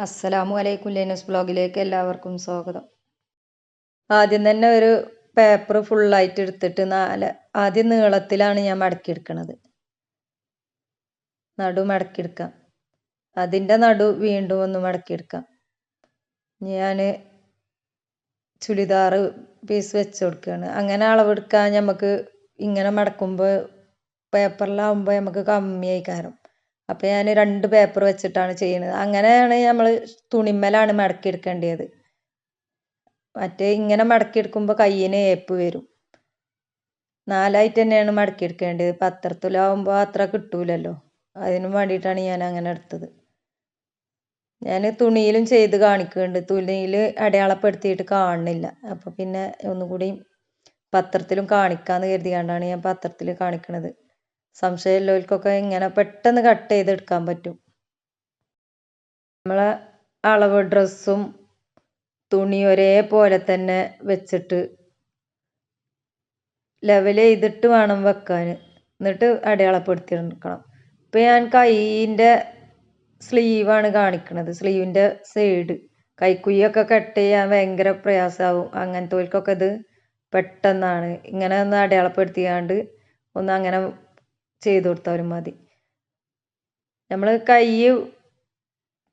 അസ്സലാമു അലൈക്കും ലൈനസ് ബ്ലോഗിലേക്ക് എല്ലാവർക്കും സ്വാഗതം. ആദ്യം തന്നെ ഒരു പേപ്പർ ഫുള്ളായിട്ട് എടുത്തിട്ട് നാല് ആദ്യം നീളത്തിലാണ് ഞാൻ മടക്കിയെടുക്കണത്. നടു മടക്കിയെടുക്കാം. അതിന്റെ നടു വീണ്ടും ഒന്ന് മടക്കിയെടുക്കാം. ഞാൻ ചുരിദാറ് പീസ് വെച്ച് കൊടുക്കുകയാണ്. അങ്ങനെ അളവെടുക്കാൻ നമുക്ക് ഇങ്ങനെ മടക്കുമ്പോൾ പേപ്പറിലാവുമ്പോൾ നമുക്ക് കമ്മിയായി കാരം അപ്പോൾ ഞാൻ രണ്ട് പേപ്പർ വെച്ചിട്ടാണ് ചെയ്യുന്നത്. അങ്ങനെയാണ് നമ്മൾ തുണിമ്മലാണ് മടക്കിയെടുക്കേണ്ടത് മറ്റേ ഇങ്ങനെ മടക്കിയെടുക്കുമ്പോൾ കയ്യിന് ഏപ്പ് വരും. നാലായിട്ട് തന്നെയാണ് മടക്കി എടുക്കേണ്ടത് മടക്കിയെടുക്കേണ്ടത് പത്രത്തിലാവുമ്പോൾ അത്ര കിട്ടൂലല്ലോ. അതിനും വേണ്ടിയിട്ടാണ് ഞാൻ അങ്ങനെ എടുത്തത്. ഞാൻ തുണിയിലും ചെയ്ത് കാണിക്കുന്നുണ്ട്. തുണിയിൽ അടയാളപ്പെടുത്തിയിട്ട് കാണുന്നില്ല. അപ്പോൾ പിന്നെ ഒന്നുകൂടി പത്രത്തിലും കാണിക്കാമെന്ന് കരുതിയാണ്ടാണ് ഞാൻ പത്രത്തിൽ കാണിക്കണത്. സംശയമുള്ളവർക്കൊക്കെ ഇങ്ങനെ പെട്ടെന്ന് കട്ട് ചെയ്തെടുക്കാൻ പറ്റും. നമ്മളെ അളവ് ഡ്രസ്സും തുണി ഒരേപോലെ തന്നെ വെച്ചിട്ട് ലെവൽ ചെയ്തിട്ട് വേണം വെക്കാൻ. എന്നിട്ട് അടയാളപ്പെടുത്തി എടുക്കണം ഇപ്പം ഞാൻ കൈയിന്റെ സ്ലീവാണ് കാണിക്കുന്നത് സ്ലീവിന്റെ സൈഡ് കൈക്കുയ്യൊക്കെ കട്ട് ചെയ്യാൻ ഭയങ്കര പ്രയാസമാവും. അങ്ങനത്തെവർക്കൊക്കെ ഇത് പെട്ടെന്നാണ്. ഇങ്ങനെ ഒന്ന് അടയാളപ്പെടുത്തിയാണ്ട് ഒന്ന് അങ്ങനെ ചെയ്ത് കൊടുത്താലും മതി. നമ്മൾ കൈ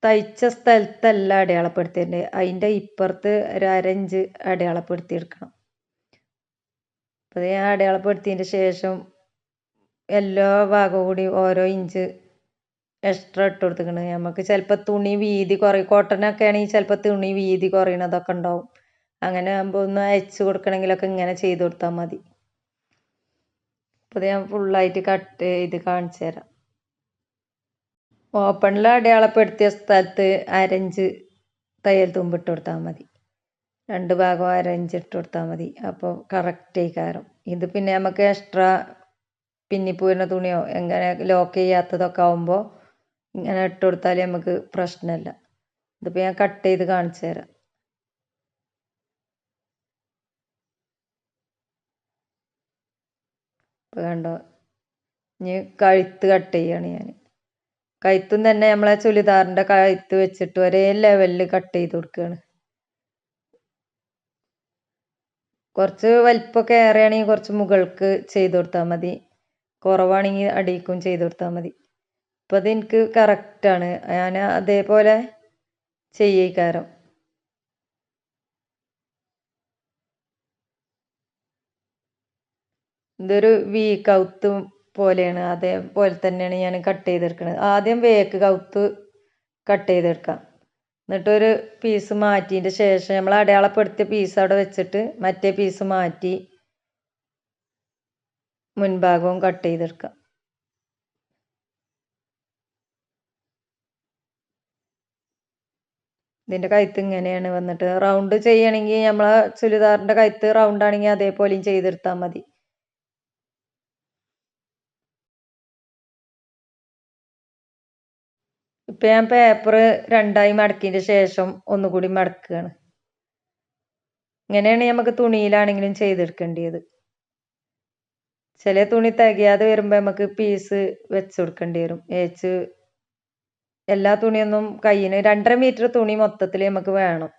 തയ്ച്ച സ്ഥലത്തല്ല അടയാളപ്പെടുത്തേണ്ടത് അതിന്റെ ഇപ്പുറത്ത് ഒരു അരഞ്ച് അടയാളപ്പെടുത്തിയെടുക്കണം. അപ്പോൾ ഞാൻ അടയാളപ്പെടുത്തിയതിന്റെ ശേഷം എല്ലാ ഭാഗവും കൂടി ഓരോ ഇഞ്ച് എക്സ്ട്രാ ഇട്ട് കൊടുത്തിരിക്കണം നമുക്ക് ചിലപ്പോൾ തുണി വീതി കുറയും. കോട്ടനൊക്കെ ആണെങ്കിൽ ചിലപ്പോൾ തുണി വീതി കുറയണതൊക്കെ ഉണ്ടാവും. അങ്ങനെ ആകുമ്പോൾ ഒന്ന് അയച്ചു കൊടുക്കണമെങ്കിലൊക്കെ ഇങ്ങനെ ചെയ്ത് കൊടുത്താൽ മതി. അപ്പോൾ ഞാൻ ഫുള്ളായിട്ട് കട്ട് ചെയ്ത് കാണിച്ചു തരാം. ഓപ്പണിൽ അടയാളപ്പെടുത്തിയ സ്ഥലത്ത് അരഞ്ച് തയ്യൽ തുമ്പ് ഇട്ട് കൊടുത്താൽ മതി. രണ്ട് ഭാഗം അരഞ്ച് ഇട്ട് കൊടുത്താൽ മതി. അപ്പോൾ കറക്റ്റ് കാരം ഇത് പിന്നെ നമുക്ക് എക്സ്ട്രാ പിന്നിപ്പോരുന്ന തുണിയോ എങ്ങനെ ലോക്ക് ചെയ്യാത്തതൊക്കെ ആകുമ്പോൾ ഇങ്ങനെ ഇട്ട് കൊടുത്താൽ നമുക്ക് പ്രശ്നമില്ല ഇതിപ്പോൾ ഞാൻ കട്ട് ചെയ്ത് കാണിച്ചു തരാം. ഇപ്പോൾ കണ്ടോ? ഇനി കഴുത്ത് കട്ട് ചെയ്യാണ് ഞാൻ കഴുത്തും തന്നെ നമ്മളെ ചുരിദാറിന്റെ കഴുത്ത് വെച്ചിട്ട് ഒരേ ലെവലിൽ കട്ട് ചെയ്ത് കൊടുക്കുകയാണ് കുറച്ച് വലിപ്പമൊക്കെ ഏറെയാണെങ്കിൽ കുറച്ച് മുകൾക്ക് ചെയ്ത് കൊടുത്താൽ മതി. കുറവാണെങ്കിൽ അടിയിക്കും ചെയ്ത് കൊടുത്താൽ മതി. അപ്പോൾ അത് എനിക്ക് കറക്റ്റാണ് ഞാൻ അതേപോലെ ചെയ്യിക്കാരം ഇതൊരു വി കൗത്ത് പോലെയാണ്. അതേപോലെ തന്നെയാണ് ഞാൻ കട്ട് ചെയ്തെടുക്കുന്നത് ആദ്യം വേക്ക് കൗത്ത് കട്ട് ചെയ്തെടുക്കാം. എന്നിട്ടൊരു പീസ് മാറ്റിയതിന്റെ ശേഷം നമ്മൾ അടയാളപ്പെടുത്തിയ പീസ് അവിടെ വെച്ചിട്ട് മറ്റേ പീസ് മാറ്റി മുൻഭാഗവും കട്ട് ചെയ്തെടുക്കാം. ഇതിന്റെ കഴുത്ത് ഇങ്ങനെയാണ് വന്നിട്ട്. റൗണ്ട് ചെയ്യണമെങ്കിൽ നമ്മളെ ചുരിദാറിന്റെ കഴുത്ത് റൗണ്ട് ആണെങ്കിൽ അതേപോലെയും ചെയ്തെടുത്താൽ മതി. ഇപ്പം ഞാൻ പേപ്പർ രണ്ടായി മടക്കിയതിന്റെ ശേഷം ഒന്നുകൂടി മടക്കുകയാണ് ഇങ്ങനെയാണ് നമുക്ക് തുണിയിലാണെങ്കിലും ചെയ്തെടുക്കേണ്ടത് ചില തുണി തികയാതെ വരുമ്പോൾ നമുക്ക് പീസ് വെച്ച് കൊടുക്കേണ്ടി വരും. ഏച്ച് എല്ലാ തുണിയൊന്നും കയ്യിന് രണ്ടര മീറ്റർ തുണി മൊത്തത്തിൽ നമുക്ക് വേണം.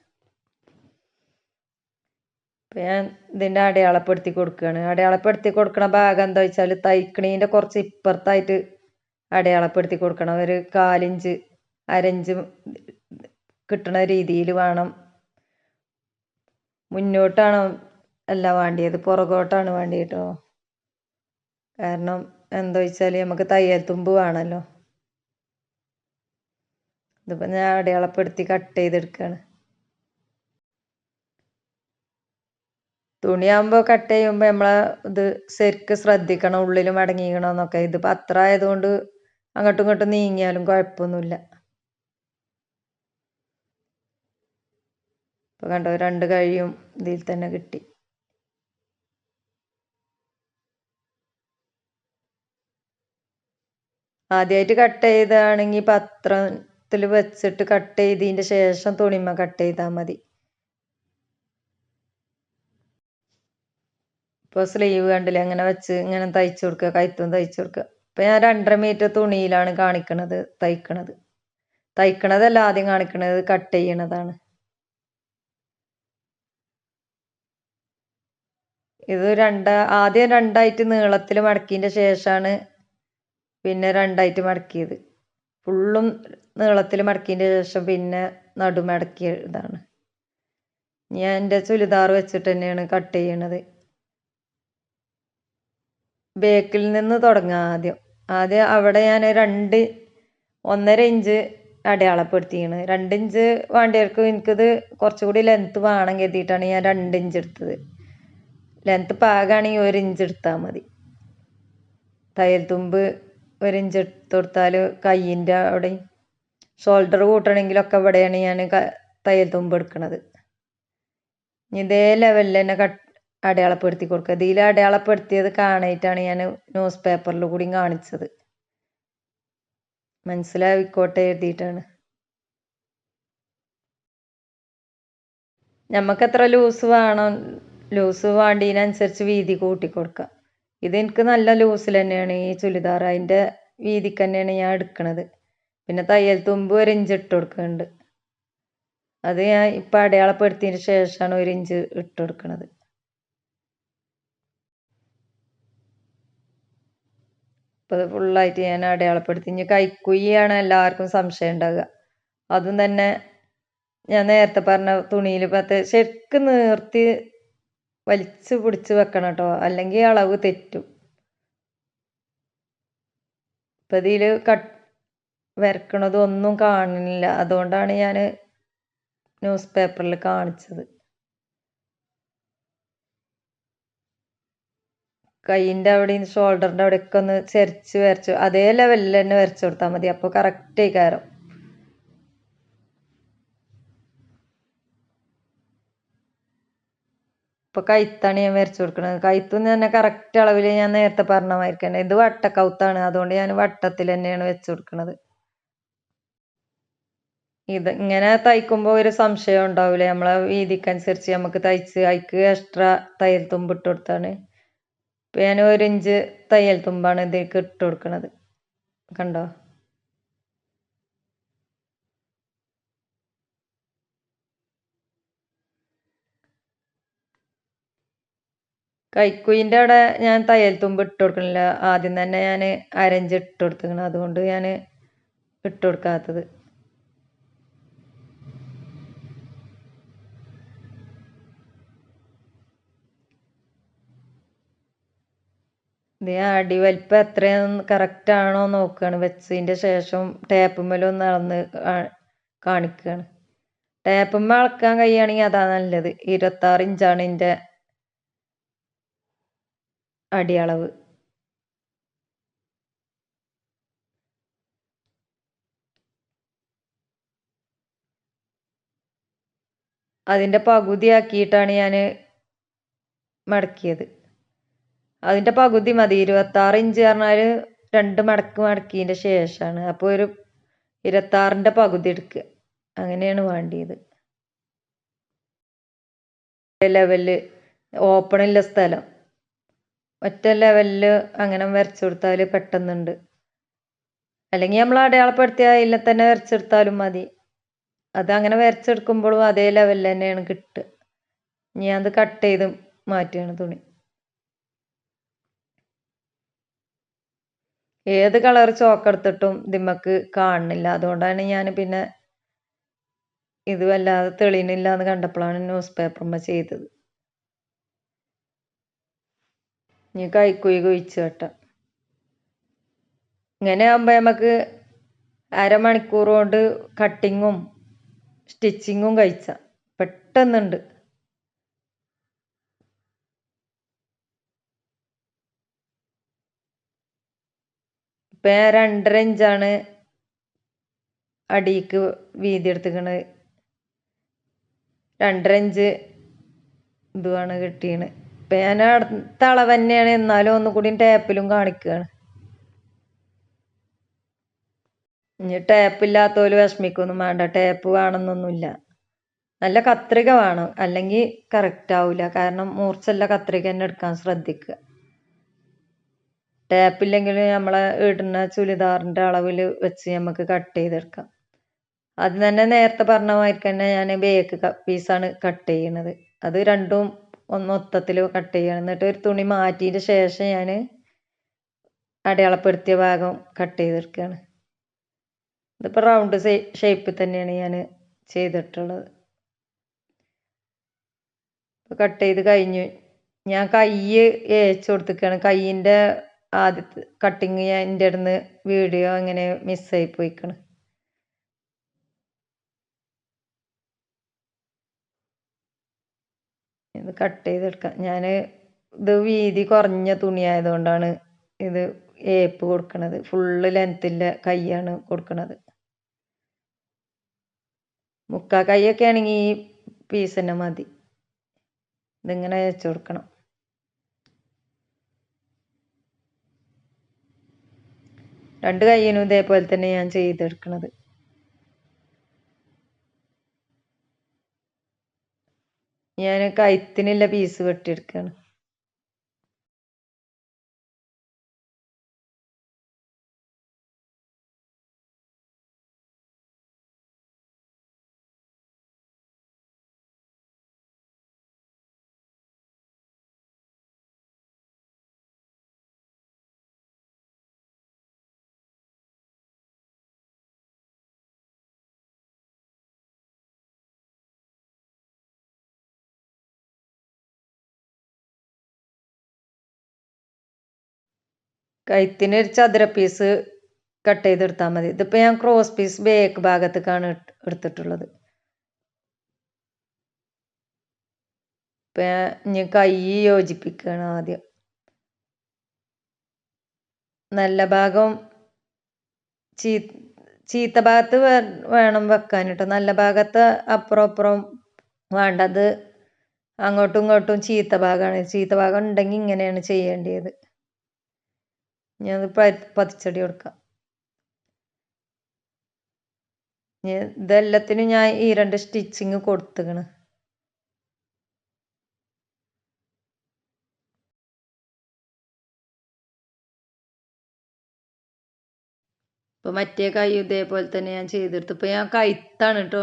ഇപ്പം ഞാൻ ഇതിന്റെ അടയാളപ്പെടുത്തി കൊടുക്കുകയാണ് അടയാളപ്പെടുത്തി കൊടുക്കണ ഭാഗം എന്താ വെച്ചാൽ തയ്ക്കണീന്റെ കുറച്ച് ഇപ്പുറത്തായിട്ട് അടയാളപ്പെടുത്തി കൊടുക്കണം. ഒരു കാലിഞ്ച് അരഞ്ച് കിട്ടണ രീതിയിൽ വേണം. മുന്നോട്ടാണ് അല്ല വേണ്ടിയത്. പുറകോട്ടാണ് വേണ്ടിയിട്ടോ? കാരണം എന്താ വെച്ചാൽ നമുക്ക് തയ്യൽ തുമ്പ് വേണമല്ലോ ഇതിപ്പോൾ ഞാൻ അടയാളപ്പെടുത്തി കട്ട് ചെയ്തെടുക്കുകയാണ് തുണിയാകുമ്പോൾ കട്ട് ചെയ്യുമ്പോൾ നമ്മളെ ഇത് ശരിക്ക് ശ്രദ്ധിക്കണം. ഉള്ളിലും അടങ്ങിക്കണമെന്നൊക്കെ ഇതിപ്പോൾ അത്ര ആയതുകൊണ്ട് അങ്ങോട്ടും ഇങ്ങോട്ടും നീങ്ങിയാലും കുഴപ്പമൊന്നുമില്ല. ഇപ്പോൾ കണ്ടോ രണ്ട് കഴിയും ഇതിൽ തന്നെ കിട്ടി. ആദ്യമായിട്ട് കട്ട് ചെയ്താണെങ്കിൽ പത്രത്തിൽ വെച്ചിട്ട് കട്ട് ചെയ്തതിന്റെ ശേഷം തുണിമ കട്ട് ചെയ്താൽ മതി. ഇപ്പോൾ സ്ലീവ് കണ്ടില്ലേ അങ്ങനെ വെച്ച് ഇങ്ങനെ തയ്ച്ചു കൊടുക്കുക കൈത്തും തയ്ച്ചു കൊടുക്കുക. ഇപ്പം ഞാൻ രണ്ടര മീറ്റർ തുണിയിലാണ് കാണിക്കണത് തയ്ക്കണത്. തയ്ക്കണതല്ല ആദ്യം കാണിക്കണത് കട്ട് ചെയ്യണതാണ്. ഇത് രണ്ട് ആദ്യം രണ്ടായിട്ട് നീളത്തിൽ മടക്കിയതിന്റെ ശേഷമാണ് പിന്നെ രണ്ടായിട്ട് മടക്കിയത്. ഫുള്ളും നീളത്തിൽ മടക്കിയതിന്റെ ശേഷം പിന്നെ നടുമടക്കിയതാണ് ഞാൻ എന്റെ ചുരിദാർ വെച്ചിട്ട് തന്നെയാണ് കട്ട് ചെയ്യണത്. ബേക്കിൽ നിന്ന് തുടങ്ങാം ആദ്യം. ആദ്യം അവിടെ ഞാൻ രണ്ട് ഒന്നര ഇഞ്ച് അടയാളപ്പെടുത്തിയാണ്. രണ്ട് ഇഞ്ച് വേണ്ടിയവർക്ക് എനിക്കിത് കുറച്ചുകൂടി ലെങ്ത്ത് വേണം കരുതിയിട്ടാണ് ഞാൻ രണ്ട് ഇഞ്ച് എടുത്തത്. ലെങ്ത്ത് പാകാണെങ്കിൽ ഒരു ഇഞ്ച് എടുത്താൽ മതി. തയ്യൽ തുമ്പ് ഒരു ഇഞ്ച് എടുത്ത് കൊടുത്താൽ കയ്യിന്റെ അവിടെ ഷോൾഡർ കൂട്ടണമെങ്കിലൊക്കെ ഇവിടെയാണ് ഞാൻ തയ്യൽ തുമ്പ് എടുക്കുന്നത് ഇതേ ലെവലിൽ തന്നെ കട്ട് അടയാളപ്പെടുത്തി കൊടുക്കുക. ഇതിൽ അടയാളപ്പെടുത്തിയത് കാണായിട്ടാണ് ഞാൻ ന്യൂസ് പേപ്പറിൽ കൂടി കാണിച്ചത്. മനസ്സിലായിക്കോട്ടെ എഴുതിയിട്ടാണ്. നമുക്ക് എത്ര ലൂസ് വേണം ലൂസ് വേണ്ടതിനനുസരിച്ച് വീതി കൂട്ടി കൊടുക്കുക ഇത് എനിക്ക് നല്ല ലൂസിൽ തന്നെയാണ് ഈ ചുരിദാർ. അതിന്റെ വീതിക്ക് തന്നെയാണ് ഞാൻ എടുക്കുന്നത് പിന്നെ തയ്യൽ തുമ്പ് ഒരു ഇഞ്ച് ഇട്ട് കൊടുക്കുന്നുണ്ട്. അത് ഞാൻ ഇപ്പം അടയാളപ്പെടുത്തിയതിന് ശേഷമാണ് ഒരു ഇഞ്ച് ഇട്ട് കൊടുക്കുന്നത് ഇപ്പോൾ ഫുള്ളായിട്ട് ഞാൻ അടയാളപ്പെടുത്തി. ഇനി കൈക്കുയ്യാണ് എല്ലാവർക്കും സംശയം ഉണ്ടാകുക അതും തന്നെ ഞാൻ നേരത്തെ പറഞ്ഞ തുണിയിൽ പത്ത് ശരിക്കും നിർത്തി വലിച്ച് പിടിച്ച് വെക്കണം കേട്ടോ അല്ലെങ്കിൽ അളവ് തെറ്റും. ഇപ്പം ഇതിൽ കട്ട് വരക്കണതും ഒന്നും കാണുന്നില്ല. അതുകൊണ്ടാണ് ഞാൻ ന്യൂസ് പേപ്പറിൽ കാണിച്ചത്. കൈയിന്റെ അവിടെയും ഷോൾഡറിന്റെ അവിടെയൊക്കെ ഒന്ന് ചെരിച്ച് വരച്ചു അതേ ലെവലിൽ തന്നെ വരച്ചു കൊടുത്താൽ മതി. അപ്പോൾ കറക്റ്റ് കാരം ഇപ്പോൾ കൈത്താണ് ഞാൻ വരച്ചു കൊടുക്കുന്നത് കൈത്തും തന്നെ കറക്റ്റ് അളവിൽ ഞാൻ നേരത്തെ പറഞ്ഞ മാതിരി തന്നെ. ഇത് വട്ടക്കൗത്താണ്. അതുകൊണ്ട് ഞാൻ വട്ടത്തിൽ തന്നെയാണ് വെച്ചു കൊടുക്കുന്നത് ഇത് ഇങ്ങനെ തയ്ക്കുമ്പോൾ ഒരു സംശയം ഉണ്ടാവില്ല നമ്മളെ വീതിക്കനുസരിച്ച് നമുക്ക് തയ്ച്ച് അതിക്ക് എക്സ്ട്രാ തയ്യൽ തുമ്പ് ഇട്ട് കൊടുത്താണ്. ഇപ്പം ഞാൻ ഒരു ഇഞ്ച് തയ്യൽ തുമ്പാണ് ഇതിലേക്ക് ഇട്ട് കൊടുക്കുന്നത് കണ്ടോ? കൈക്കുയിന്റെ അവിടെ ഞാൻ തയ്യൽ തുമ്പ് ഇട്ട് കൊടുക്കണില്ല. ആദ്യം തന്നെ ഞാൻ അരഞ്ച് ഇട്ട് കൊടുത്തിരിക്കണം. അതുകൊണ്ട് ഞാൻ ഇട്ട് കൊടുക്കാത്തത്. ഇത് എത്രയാണെന്ന് കറക്റ്റ് ആണോ നോക്കുകയാണ് വെച്ചതിന്റെ ശേഷം ടേപ്പുമ്മലൊന്ന് അളന്ന് കാണിക്കുകയാണ് ടേപ്പുമ്മ അളക്കാൻ കഴിയുകയാണെങ്കിൽ അതാ നല്ലത്. ഇരുപത്താറ് ഇഞ്ചാണ് എന്റെ അടിയളവ്. അതിന്റെ പകുതിയാക്കിയിട്ടാണ് ഞാൻ മടക്കിയത്. അതിന്റെ പകുതി മതി. ഇരുപത്താറ് ഇഞ്ച് പറഞ്ഞാൽ രണ്ട് മടക്ക് മടക്കിയതിന്റെ ശേഷമാണ് അപ്പോൾ ഒരു ഇരുപത്താറിന്റെ പകുതി എടുക്കുക. അങ്ങനെയാണ് വേണ്ടിയത്. ലെവലിൽ ഓപ്പണില്ല സ്ഥലം. ഒറ്റ ലെവലിൽ അങ്ങനെ വരച്ചു കൊടുത്താൽ പെട്ടെന്നുണ്ട്. അല്ലെങ്കിൽ നമ്മൾ അടയാളപ്പെടുത്തിയ അതിൽ തന്നെ വരച്ചെടുത്താലും മതി. അത് അങ്ങനെ വരച്ചെടുക്കുമ്പോഴും അതേ ലെവലിൽ തന്നെയാണ് കിട്ടുക. ഞാൻ അത് കട്ട് ചെയ്ത് മാറ്റുകയാണ് തുണി. ഏത് കളർ ചോക്കെടുത്തിട്ടും ഇതിമ്മക്ക് കാണുന്നില്ല. അതുകൊണ്ടാണ് ഞാൻ പിന്നെ ഇത് വല്ലാതെ തെളിയണില്ല എന്ന് കണ്ടപ്പോഴാണ് ന്യൂസ് പേപ്പർമ്മ ചെയ്തത്. ഇനി കൈക്കുയി കുഴിച്ച് വെട്ടാം. ഇങ്ങനെ ആകുമ്പോൾ നമുക്ക് അരമണിക്കൂർ കൊണ്ട് കട്ടിങ്ങും സ്റ്റിച്ചിങ്ങും കഴിച്ച. പെട്ടെന്നുണ്ട്. ഇപ്പം ഞാൻ രണ്ടര ഇഞ്ചാണ് അടിക്ക് വീതി എടുത്തിക്കണത് രണ്ടര ഇഞ്ച് ഇതുമാണ് കിട്ടിയത് ഇപ്പം ഞാൻ അടുത്ത അളവ് തന്നെയാണ് എന്നാലും ഒന്നുകൂടി ടേപ്പിലും കാണിക്കുകയാണ് ഇനി ടേപ്പ് ഇല്ലാത്തവര് വിഷമിക്കൊന്നും വേണ്ട. ടേപ്പ് വേണമെന്നൊന്നുമില്ല. നല്ല കത്രിക വേണം. അല്ലെങ്കിൽ കറക്റ്റ് ആവില്ല കാരണം മൂർച്ചല്ല കത്രിക തന്നെ എടുക്കാൻ ശ്രദ്ധിക്കുക. ടാപ്പില്ലെങ്കിൽ നമ്മളെ ഇടുന്ന ചുരിദാറിന്റെ അളവിൽ വെച്ച് നമുക്ക് കട്ട് ചെയ്തെടുക്കാം. അത് തന്നെ നേരത്തെ പറഞ്ഞ മാതിരി തന്നെ ഞാൻ ബേക്ക് പീസാണ് കട്ട് ചെയ്യണത് അത് രണ്ടും ഒന്ന് മൊത്തത്തിൽ കട്ട് ചെയ്യണം. എന്നിട്ട് ഒരു തുണി മാറ്റിയതിന് ശേഷം ഞാൻ അടയാളപ്പെടുത്തിയ ഭാഗം കട്ട് ചെയ്തെടുക്കുകയാണ് ഇതിപ്പോൾ റൗണ്ട് ഷേപ്പിൽ തന്നെയാണ് ഞാൻ ചെയ്തിട്ടുള്ളത്. ഇപ്പോൾ കട്ട് ചെയ്ത് കഴിഞ്ഞു. ഞാൻ കൈ ഏച്ച് കൊടുത്തിരിക്കുകയാണ് കൈയിന്റെ ആദ്യത്തെ കട്ടിങ് എന്റെ അടുന്ന് വീഡിയോ അങ്ങനെ മിസ്സായി പോയിക്കണ്. ഇത് കട്ട് ചെയ്തെടുക്കാം ഞാൻ ഇത് വീതി കുറഞ്ഞ തുണിയായതുകൊണ്ടാണ് ഇത് ഏപ്പ് കൊടുക്കണത്. ഫുള്ള് ലെങ്ത്തിന്റെ കൈയാണ് കൊടുക്കണത്. മുക്കാ കൈയൊക്കെ ആണെങ്കിൽ ഈ പീസ് തന്നെ മതി. ഇതിങ്ങനെ വെച്ച് കൊടുക്കണം. രണ്ട് കൈയിനും ഇതേപോലെ തന്നെ ഞാൻ ചെയ്തെടുക്കണത്. ഞാൻ കഴുത്തിനുള്ള പീസ് വെട്ടിയെടുക്കുകയാണ് കഴുത്തിന് ഒരു ചതുര പീസ് കട്ട് ചെയ്തെടുത്താൽ മതി. ഇതിപ്പോൾ ഞാൻ ക്രോസ് പീസ് ബേക്ക് ഭാഗത്തേക്കാണ് എടുത്തിട്ടുള്ളത്. ഇപ്പം ഞാൻ കൈ യോജിപ്പിക്കുകയാണ് ആദ്യം. നല്ല ഭാഗം ചീ ചീത്ത ഭാഗത്ത് വേണം വെക്കാൻ കേട്ടോ നല്ല ഭാഗത്ത് അപ്പുറം അപ്പുറം വേണ്ടത് അങ്ങോട്ടും ഇങ്ങോട്ടും ചീത്ത ഭാഗമാണ് ചീത്ത ഭാഗം ഉണ്ടെങ്കിൽ ഇങ്ങനെയാണ് ചെയ്യേണ്ടത് ഞാൻ പതിച്ചടി കൊടുക്കാം. ഇതെല്ലാത്തിനും ഞാൻ ഈ രണ്ട് സ്റ്റിച്ചിങ് കൊടുത്തുകണ് ഇപ്പൊ മറ്റേ കൈ ഇതേപോലെ തന്നെ ഞാൻ ചെയ്തെടുത്തു. ഇപ്പൊ ഞാൻ കൈത്താണ് കേട്ടോ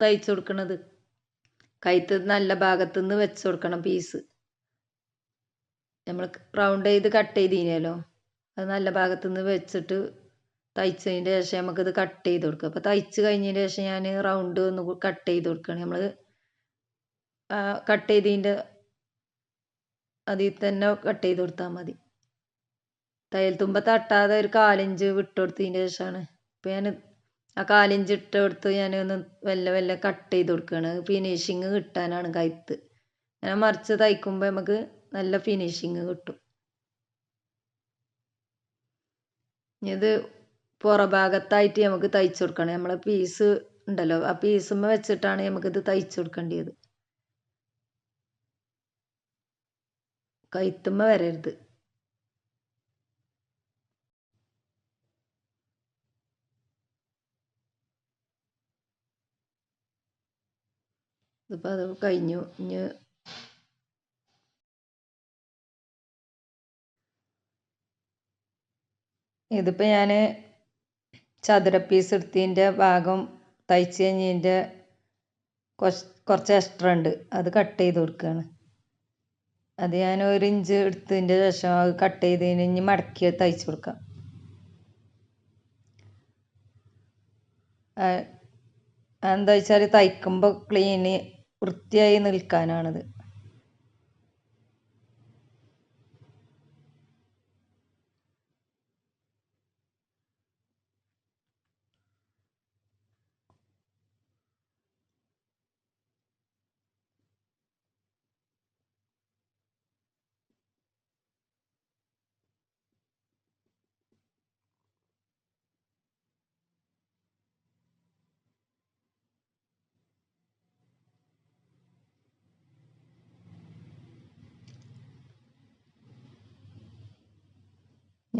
തയ്ച്ചു കൊടുക്കണത്. കൈത്ത് നല്ല ഭാഗത്തുനിന്ന് വെച്ച് കൊടുക്കണം പീസ്. നമ്മൾ റൗണ്ട് ചെയ്ത് കട്ട് ചെയ്തിനല്ലോ. അത് നല്ല ഭാഗത്തുനിന്ന് വെച്ചിട്ട് തയ്ച്ചതിന്റെ ശേഷം നമുക്കിത് കട്ട് ചെയ്ത് കൊടുക്കുക അപ്പോൾ തയ്ച്ച് കഴിഞ്ഞതിന് ശേഷം ഞാൻ റൗണ്ട് ഒന്ന് കട്ട് ചെയ്ത് കൊടുക്കുകയാണ് നമ്മൾ കട്ട് ചെയ്തതിന്റെ അതിൽ തന്നെ കട്ട് ചെയ്ത് കൊടുത്താൽ മതി. തയ്യൽ തുമ്പ തട്ടാതെ ഒരു കാലിഞ്ച് വിട്ട് കൊടുത്തതിന് ശേഷമാണ് ഇപ്പോൾ ഞാൻ ആ കാലിഞ്ച് ഇട്ട് കൊടുത്ത് ഞാൻ ഒന്ന് വെല്ല വെല്ല കട്ട് ചെയ്ത് കൊടുക്കുകയാണ് ഫിനിഷിങ് കിട്ടാനാണ് കഴുത്ത് ഞാൻ മറിച്ച് തയ്ക്കുമ്പോൾ നമുക്ക് നല്ല ഫിനിഷിങ് കിട്ടും. ഇത് പുറഭാഗത്തായിട്ട് നമുക്ക് തയ്ച്ചു കൊടുക്കണം. നമ്മളെ പീസ് ഉണ്ടല്ലോ ആ പീസുമ്മ വെച്ചിട്ടാണ് നമുക്കിത് തയ്ച്ചു കൊടുക്കേണ്ടത് കൈത്തുമ്മ വരരുത്. ഇതിപ്പോൾ അത് കഴിഞ്ഞു. ഇനി ഇതിപ്പോൾ ഞാൻ ചതുര പീസ് എടുത്തതിന്റെ ഭാഗം തയ്ച്ച് കഴിഞ്ഞതിന്റെ കുറച്ച് എക്സ്ട്രാ ഉണ്ട്. അത് കട്ട് ചെയ്ത് കൊടുക്കുകയാണ് അത് ഞാൻ ഒരു ഇഞ്ച് എടുത്തതിന്റെ ശേഷം അത് കട്ട് ചെയ്തതിന് ഇനി മടക്കി തയ്ച്ച് കൊടുക്കാം. എന്താ വെച്ചാൽ തയ്ക്കുമ്പോൾ ക്ലീന് വൃത്തിയായി നിൽക്കാനാണിത്.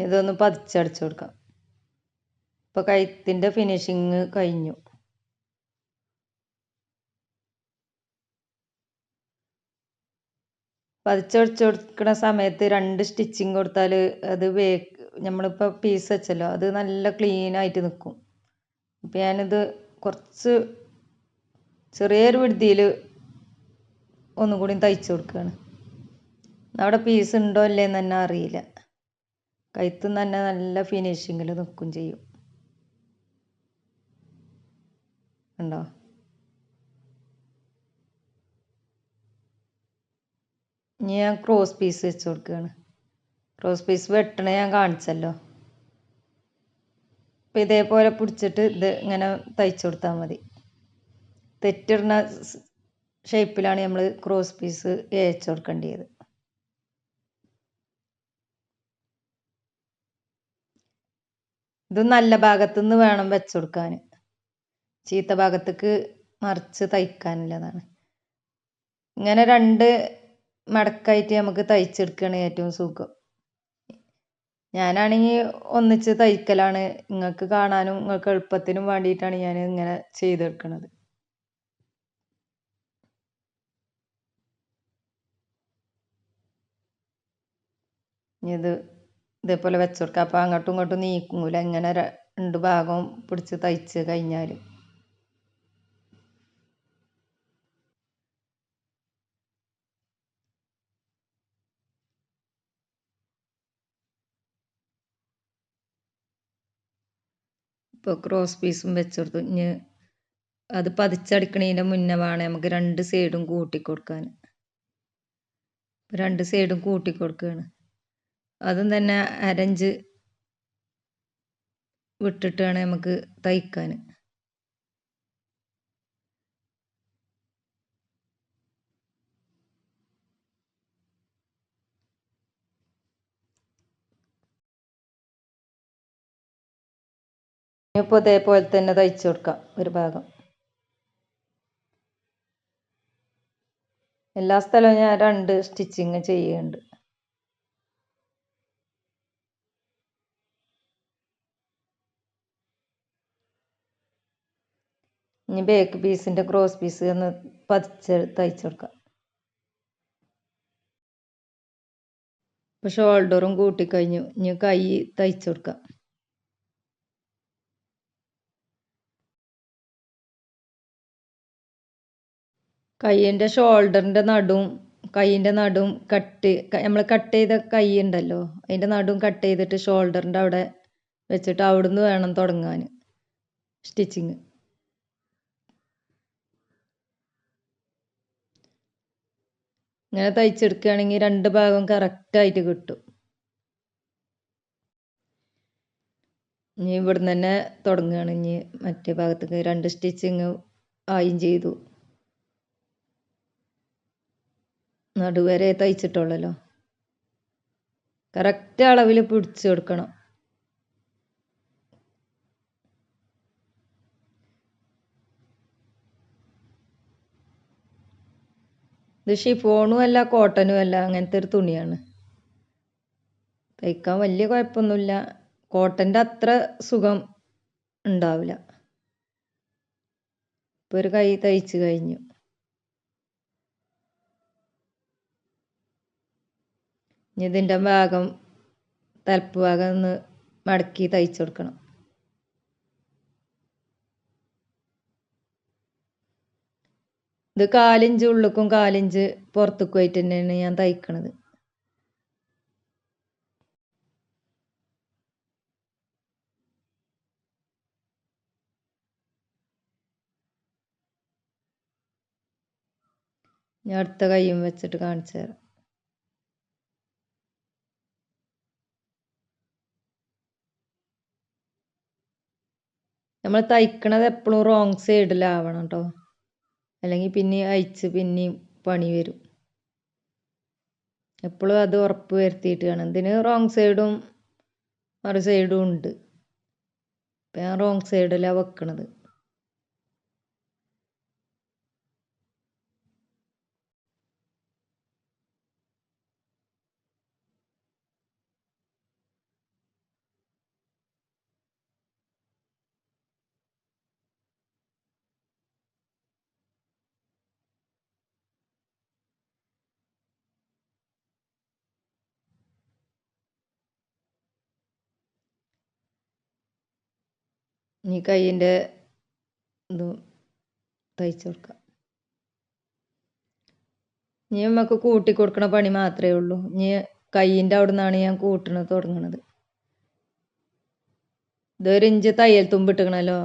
ഇതൊന്ന് പതിച്ചടിച്ചു കൊടുക്കാം. ഇപ്പോൾ കഴുത്തിന്റെ ഫിനിഷിങ് കഴിഞ്ഞു. പതിച്ചടിച്ചു കൊടുക്കുന്ന സമയത്ത് രണ്ട് സ്റ്റിച്ചിങ് കൊടുത്താൽ അത് വേ നമ്മളിപ്പോൾ പീസ് വെച്ചല്ലോ അത് നല്ല ക്ലീൻ ആയിട്ട് നിൽക്കും അപ്പം ഞാനിത് കുറച്ച് ചെറിയൊരു വിടുതിയിൽ ഒന്നും കൂടി തയ്ച്ചു കൊടുക്കുകയാണ് അവിടെ പീസ് ഉണ്ടോ ഇല്ലേന്ന് തന്നെ അറിയില്ല. കഴുത്തും തന്നെ നല്ല ഫിനിഷിങ്ങിൽ നിൽക്കും ചെയ്യും. ഉണ്ടോ ഇനി ഞാൻ ക്രോസ് പീസ് വെച്ച് കൊടുക്കുകയാണ് ക്രോസ് പീസ് വെട്ടണ ഞാൻ കാണിച്ചല്ലോ. അപ്പം ഇതേപോലെ പിടിച്ചിട്ട് ഇത് ഇങ്ങനെ തയ്ച്ചു കൊടുത്താൽ മതി. തെറ്റിടുന്ന ഷേപ്പിലാണ് നമ്മൾ ക്രോസ് പീസ് വേച്ച് കൊടുക്കേണ്ടത് ഇത് നല്ല ഭാഗത്തു നിന്ന് വേണം വെച്ച് കൊടുക്കാൻ ചീത്ത ഭാഗത്തേക്ക് മറിച്ച് തയ്ക്കാനുള്ളതാണ് ഇങ്ങനെ രണ്ട് മടക്കായിട്ട് നമുക്ക് തയ്ച്ചെടുക്കുകയാണ് ഏറ്റവും സുഖം. ഞാനാണെങ്കിൽ ഒന്നിച്ച് തയ്ക്കലാണ്. നിങ്ങൾക്ക് കാണാനും നിങ്ങൾക്ക് എളുപ്പത്തിനും വേണ്ടിയിട്ടാണ് ഞാൻ ഇങ്ങനെ ചെയ്തെടുക്കുന്നത് ഇത് ഇതേപോലെ വെച്ച് കൊടുക്കുക അപ്പോൾ അങ്ങോട്ടും ഇങ്ങോട്ടും നീക്കൂല. ഇങ്ങനെ രണ്ട് ഭാഗവും പിടിച്ച് തയ്ച്ച് കഴിഞ്ഞാൽ ഇപ്പോൾ ക്രോസ് പീസും വെച്ചെടുത്തു. ഇനി അത് പതിച്ചടിക്കണതിന്റെ മുന്നേ വേണേ നമുക്ക് രണ്ട് സൈഡും കൂട്ടി കൊടുക്കാൻ രണ്ട് സൈഡും കൂട്ടി കൊടുക്കുകയാണ് അതും തന്നെ അരഞ്ച് വിട്ടിട്ടാണ് നമുക്ക് തയ്ക്കാൻ ഇപ്പോൾ ഇതേപോലെ തന്നെ തയ്ച്ചു കൊടുക്കാം ഒരു ഭാഗം. എല്ലാ സ്ഥലവും ഞാൻ രണ്ട് സ്റ്റിച്ചിങ് ചെയ്യുന്നുണ്ട്. ഇനി ബേക്ക് പീസിന്റെ ക്രോസ് പീസ് ഒന്ന് പതിച്ച് തയ്ച്ച് കൊടുക്കാം. ഇപ്പോൾ ഷോൾഡറും കൂട്ടിക്കഴിഞ്ഞു ഇനി കൈ തയ്ച്ചു കൊടുക്കാം. കൈയിന്റെ ഷോൾഡറിന്റെ നടുവും കൈയിന്റെ നടുവും കട്ട് നമ്മൾ കട്ട് ചെയ്ത കൈ ഉണ്ടല്ലോ അതിന്റെ നടുവും കട്ട് ചെയ്തിട്ട് ഷോൾഡറിന്റെ അവിടെ വെച്ചിട്ട് അവിടുന്ന് വേണം തുടങ്ങാൻ. സ്റ്റിച്ചിങ് ഇങ്ങനെ തയ്ച്ചെടുക്കുകയാണെങ്കിൽ രണ്ട് ഭാഗം കറക്റ്റായിട്ട് കിട്ടും. ഇനി ഇവിടുന്ന് തന്നെ തുടങ്ങുകയാണ്. ഇനി മറ്റേ ഭാഗത്തേക്ക് രണ്ട് സ്റ്റിച്ചിങ് ആയും ചെയ്തു. നടുവരെ തയ്ച്ചിട്ടുള്ളല്ലോ. കറക്റ്റ് അളവിൽ പിടിച്ചു കൊടുക്കണം. ഇത് ഷിഫോണും അല്ല കോട്ടനും അല്ല അങ്ങനത്തെ ഒരു തുണിയാണ്. തയ്ക്കാൻ വലിയ കുഴപ്പമൊന്നുമില്ല. കോട്ടന്റെ അത്ര സുഖം ഉണ്ടാവില്ല. ഇപ്പോൾ ഒരു കൈ തയ്ച്ച് കഴിഞ്ഞു. ഇനി ഇതിന്റെ ഭാഗം തലപ്പ് ഭാഗം ഒന്ന് മടക്കി തയ്ച്ചു കൊടുക്കണം. ഇത് കാലിഞ്ച് ഉള്ളിക്കും കാലിഞ്ച് പുറത്തേക്കും ആയിട്ട് തന്നെയാണ് ഞാൻ തയ്ക്കണത്. ഞാൻ അടുത്ത കൈയും വെച്ചിട്ട് കാണിച്ചു തരാം. നമ്മൾ തയ്ക്കണത് എപ്പോഴും റോങ് സൈഡിലാവണം കേട്ടോ അല്ലെങ്കിൽ പിന്നെ അഴിച്ച് പിന്നെയും പണി വരും. എപ്പോഴും അത് ഉറപ്പ് വരുത്തിയിട്ട് വേണം ഇതിന് റോങ് സൈഡും മറു സൈഡും ഉണ്ട്. ഞാൻ റോങ് സൈഡിലാണ് വെക്കണത്. ഇനി കയ്യിന്റെ ഇത് തയ്ച്ചു കൊടുക്കാം. ഇനി നമുക്ക് കൂട്ടി കൊടുക്കണ പണി മാത്രമേ ഉള്ളൂ. ഇനി കയ്യിന്റെ അവിടെ നിന്നാണ് ഞാൻ കൂട്ടണത് തുടങ്ങണത്. ഇതൊരു ഇഞ്ച് തയ്യൽ തുമ്പ് ഇട്ടിക്കണല്ലോ.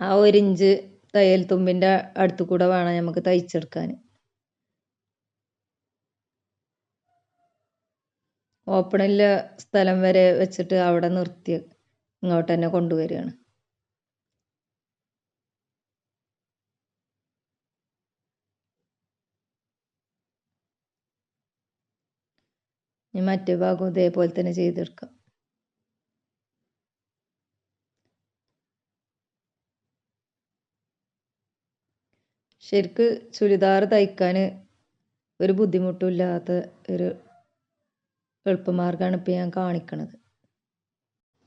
ആ ഒരു ഇഞ്ച് തയ്യൽ തുമ്പിന്റെ അടുത്ത് കൂടെ വേണം നമുക്ക് തയ്ച്ചെടുക്കാൻ. ഓപ്പണില്ല സ്ഥലം വരെ വെച്ചിട്ട് അവിടെ നിർത്തി ഇങ്ങോട്ട് തന്നെ കൊണ്ടുവരികയാണ്. ഇനി മറ്റേ ഭാഗവും ഇതേപോലെ തന്നെ ചെയ്തെടുക്കാം. ശരിക്ക് ചുരിദാർ തയ്ക്കാൻ ഒരു ബുദ്ധിമുട്ടും ഇല്ലാത്ത ഒരു എളുപ്പമാർഗമാണ് ഇപ്പോൾ ഞാൻ കാണിക്കണത്.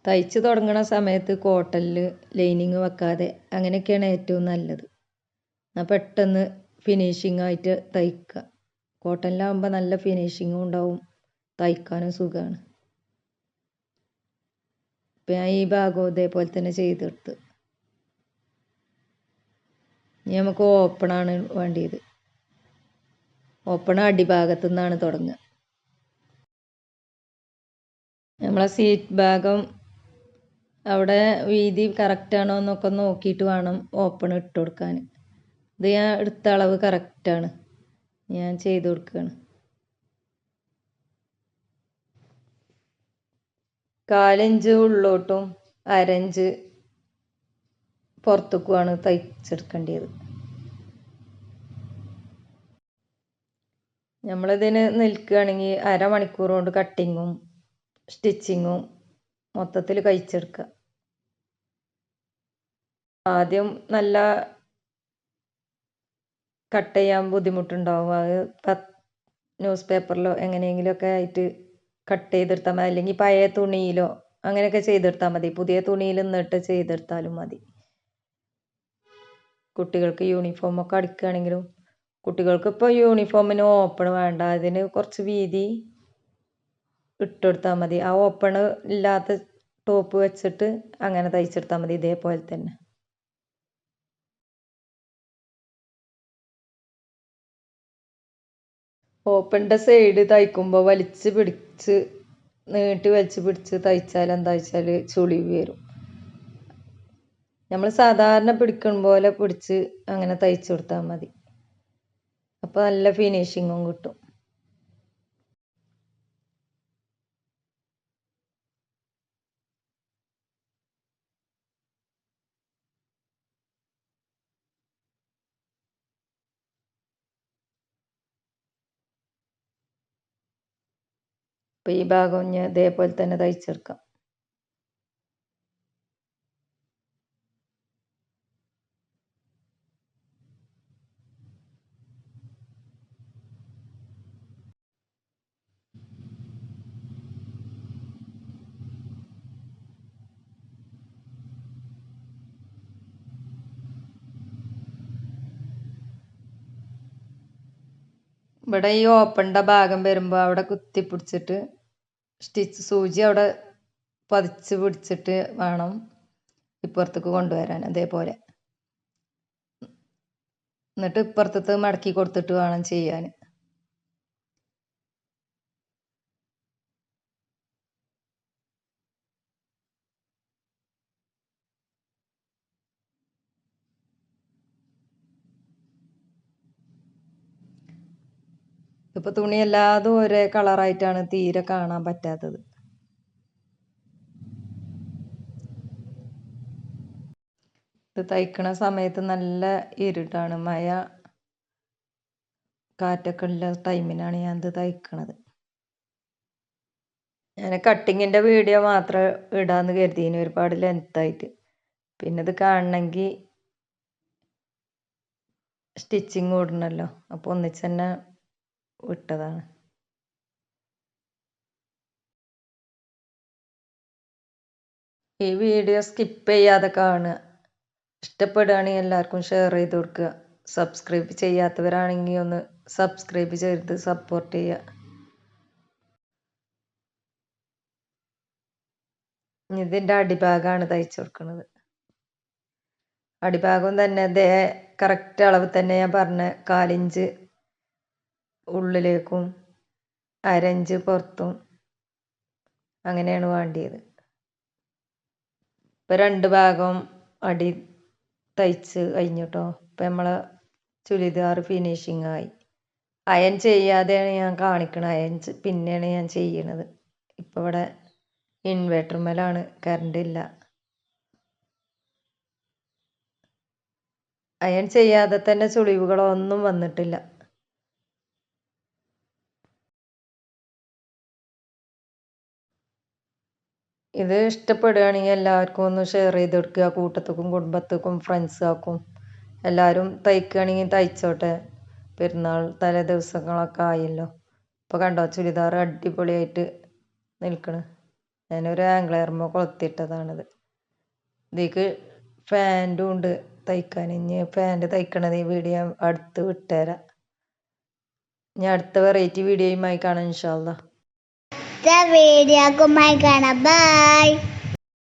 തയ്ച്ച് തുടങ്ങണ സമയത്ത് കോട്ടലിൽ ലൈനിങ് വെക്കാതെ അങ്ങനെയൊക്കെയാണ് ഏറ്റവും നല്ലത്. എന്നാൽ പെട്ടെന്ന് ഫിനിഷിംഗ് ആയിട്ട് തയ്ക്കുക. കോട്ടനിലാകുമ്പോൾ നല്ല ഫിനിഷിങ്ങും ഉണ്ടാവും. തയ്ക്കാനും സുഖമാണ് ഇപ്പം ഞാൻ ഈ ഭാഗവും ഇതേപോലെ തന്നെ ചെയ്തെടുത്ത്. ഇനി നമുക്ക് ഓപ്പണാണ് വേണ്ടിയത്. ഓപ്പൺ അടിഭാഗത്തു നിന്നാണ് തുടങ്ങുക. നമ്മളെ സീറ്റ് ഭാഗം അവിടെ വീതി കറക്റ്റാണോ എന്നൊക്കെ നോക്കിയിട്ട് വേണം ഓപ്പൺ ഇട്ട് കൊടുക്കാൻ. ഇത് ഞാൻ എടുത്ത അളവ് കറക്റ്റാണ് ഞാൻ ചെയ്ത് കൊടുക്കുകയാണ്. കാലിഞ്ച് ഉള്ളോട്ടും അരഞ്ച് പുറത്തേക്കുമാണ് തയ്ച്ചെടുക്കേണ്ടത് നമ്മളിതിന് നിൽക്കുകയാണെങ്കിൽ അരമണിക്കൂർ കൊണ്ട് കട്ടിങ്ങും സ്റ്റിച്ചിങ്ങും മൊത്തത്തിൽ കഴിച്ചെടുക്കുക. ആദ്യം നല്ല കട്ട് ചെയ്യാൻ ബുദ്ധിമുട്ടുണ്ടാവും. അത് ന്യൂസ് പേപ്പറിലോ എങ്ങനെയെങ്കിലുമൊക്കെ ആയിട്ട് കട്ട് ചെയ്തെടുത്താൽ മതി. അല്ലെങ്കിൽ പഴയ തുണിയിലോ അങ്ങനെയൊക്കെ ചെയ്തെടുത്താൽ മതി. പുതിയ തുണിയിൽ നിന്നിട്ട് ചെയ്തെടുത്താലും മതി. കുട്ടികൾക്ക് യൂണിഫോം ഒക്കെ അടിക്കുകയാണെങ്കിലും കുട്ടികൾക്ക് ഇപ്പോൾ യൂണിഫോമിന് ഓപ്പൺ വേണ്ട. അതിന് കുറച്ച് വീതി ഇട്ടെടുത്താൽ മതി. ആ ഓപ്പൺ ഇല്ലാത്ത ടോപ്പ് വെച്ചിട്ട് അങ്ങനെ തയ്ച്ചെടുത്താൽ മതി ഇതേപോലെ തന്നെ. ഓപ്പണിന്റെ സൈഡ് തയ്ക്കുമ്പോൾ വലിച്ച് പിടിച്ച് നീട്ടി വലിച്ച് പിടിച്ച് തയ്ച്ചാൽ എന്താ വെച്ചാൽ ചുളിവ് വരും. നമ്മൾ സാധാരണ പിടിക്കും പോലെ പിടിച്ച് അങ്ങനെ തയ്ച്ചു കൊടുത്താൽ മതി. അപ്പോൾ നല്ല ഫിനിഷിങ്ങും കിട്ടും. അപ്പോൾ ഈ ഭാഗം ഞാൻ ഇതേപോലെ തന്നെ തയ്ച്ചെടുക്കാം. ഇവിടെ ഈ ഓപ്പണിന്റെ ഭാഗം വരുമ്പോൾ അവിടെ കുത്തി പിടിച്ചിട്ട് സ്റ്റിച്ച് സൂചി അവിടെ പതിച്ച് പിടിച്ചിട്ട് വേണം ഇപ്പുറത്തേക്ക് കൊണ്ടുവരാൻ അതേപോലെ. എന്നിട്ട് ഇപ്പുറത്തത് മടക്കി കൊടുത്തിട്ട് വേണം ചെയ്യാൻ. ഇപ്പോൾ തുണി എല്ലാതും ഒരേ കളറായിട്ടാണ് തീരെ കാണാൻ പറ്റാത്തത്. ഇത് തയ്ക്കണ സമയത്ത് നല്ല ഇരുട്ടാണ്. മഴ കാറ്റൊക്കെ ഉള്ള ടൈമിനാണ് ഞാൻ ഇത് തയ്ക്കണത്. ഞാൻ കട്ടിങ്ങിന്റെ വീഡിയോ മാത്രം ഇടാമെന്ന് കരുതിന്. ഒരുപാട് ലെങ്ത്തായിട്ട് പിന്നെ ഇത് കാണണമെങ്കിൽ സ്റ്റിച്ചിങ് ഇടണമല്ലോ അപ്പോൾ ഒന്നിച്ച് തന്നെ വിട്ടതാണ്. ഈ വീഡിയോ സ്കിപ്പ് ചെയ്യാതെ കാണുക. ഇഷ്ടപ്പെടുകയാണെങ്കിൽ എല്ലാവർക്കും ഷെയർ ചെയ്ത് കൊടുക്കുക. സബ്സ്ക്രൈബ് ചെയ്യാത്തവരാണെങ്കിൽ ഒന്ന് സബ്സ്ക്രൈബ് ചെയ്ത് സപ്പോർട്ട് ചെയ്യുക. ഇതിന്റെ അടിഭാഗമാണ് തയ്ച്ചു കൊടുക്കുന്നത്. അടിഭാഗം തന്നെ ദേ കറക്റ്റ് അളവ് തന്നെ ഞാൻ പറഞ്ഞ കാലിഞ്ച് ഉള്ളിലേക്കും അരഞ്ച് പുറത്തും അങ്ങനെയാണ് വേണ്ടിയത്. ഇപ്പൊ രണ്ട് ഭാഗം അടി തയ്ച്ച് കഴിഞ്ഞു ഇപ്പൊ നമ്മളെ ചുരിദാർ ഫിനിഷിങ് ആയി. അയൺ ചെയ്യാതെയാണ് ഞാൻ കാണിക്കണത്. അയൺ പിന്നെയാണ് ഞാൻ ചെയ്യണത്. ഇപ്പൊ ഇവിടെ ഇൻവേർട്ടർമേലാണ് കറണ്ട് ഇല്ല. അയൺ ചെയ്യാതെ തന്നെ ചുളിവുകളൊന്നും വന്നിട്ടില്ല. ഇത് ഇഷ്ടപ്പെടുകയാണെങ്കിൽ എല്ലാവർക്കും ഒന്ന് ഷെയർ ചെയ്ത് കൊടുക്കുക. കൂട്ടത്തേക്കും കുടുംബത്തേക്കും ഫ്രണ്ട്സുകൾക്കും എല്ലാവരും തയ്ക്കുകയാണെങ്കിൽ തയ്ച്ചോട്ടെ. പെരുന്നാൾ തലേ ദിവസങ്ങളൊക്കെ ആയല്ലോ. ഇപ്പോൾ കണ്ടോ ചുരിദാർ അടിപൊളിയായിട്ട് നിൽക്കണ്. ഞാനൊരു ആംഗ്ലയർമ കൊളുത്തിട്ടതാണിത് ഇതിക്ക് ഫാന്റും ഉണ്ട് തയ്ക്കാൻ. ഇനി ഫാന്റ് തയ്ക്കണത് ഈ വീഡിയോ അടുത്ത് വിട്ടുതരാം ഇനി അടുത്ത വെറൈറ്റി വീഡിയോയുമായി കാണാം ഇൻഷാല്ലാ അടുത്ത വീഡിയോ കാണാം ബൈ